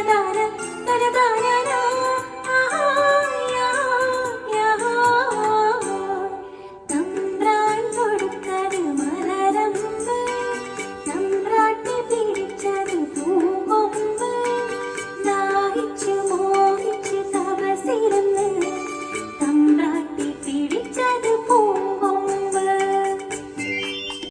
തലതാര തലതാര